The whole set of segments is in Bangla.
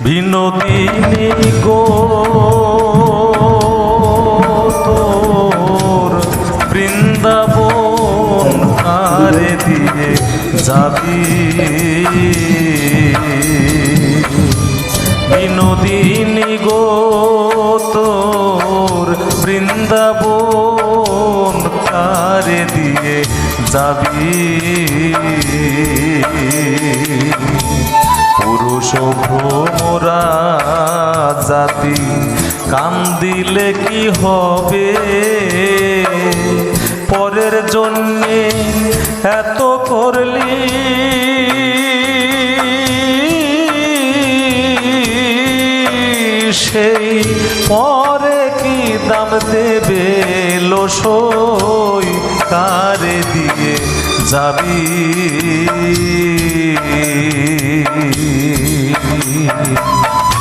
বিনোদিনী গো, তোর বৃন্দাবন কারে দিয়ে যাবি। বিনোদিনী গো, তোর বৃন্দাবন কারে দিয়ে যাবি। পুরুষ ভ্রমরা জাতি কান্দিলে কি হবে? পরের জন্যে এত করলি। সেই পরে কি দাম দেবে লোসই কারে দিয়ে যাবি? বোমের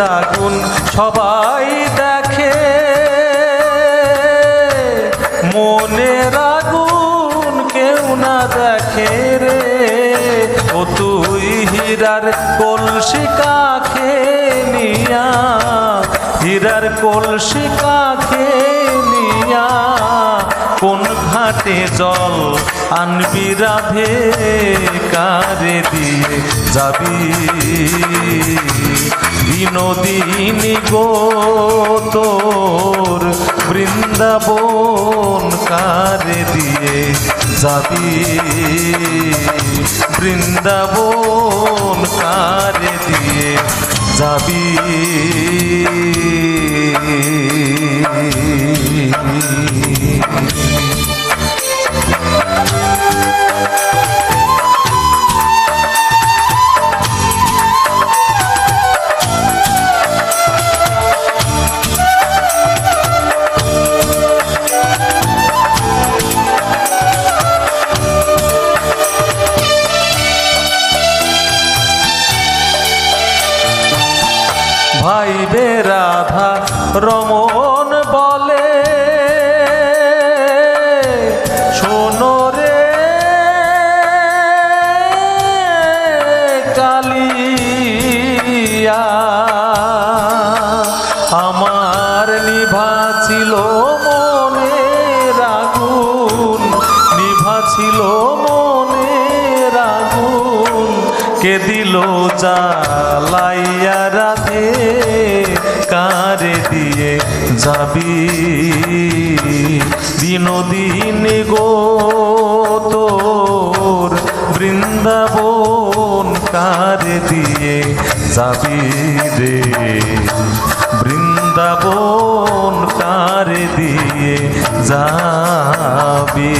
আগুন সবাই দেখে। মনের আগুন কেউ না দেখে রে। ও তুই হীরার কলসি কাখে নিয়া। হীরার কলসি কাখে নিয়া। কোন ঘাটে জল আনবি রাধে, কারে দিয়ে যাবি? বিনোদিনী গো তোর বৃন্দাবন কারে দিয়ে যাবি। বৃন্দাবন কারে দিয়ে যাবি। ভাই রমন বলে, শোনো রে, কালিয়া। আমার নিভা ছিল মনের রাগুন নিভা ছিল মনের রাগুন কে দিল জ্বালাইয়া রাধে? কারে দিয়ে যাবি? দিনদিন গো তোর বৃন্দাবন কার দিয়ে যাবি রে? বৃন্দাবন কার দিয়ে যাবি?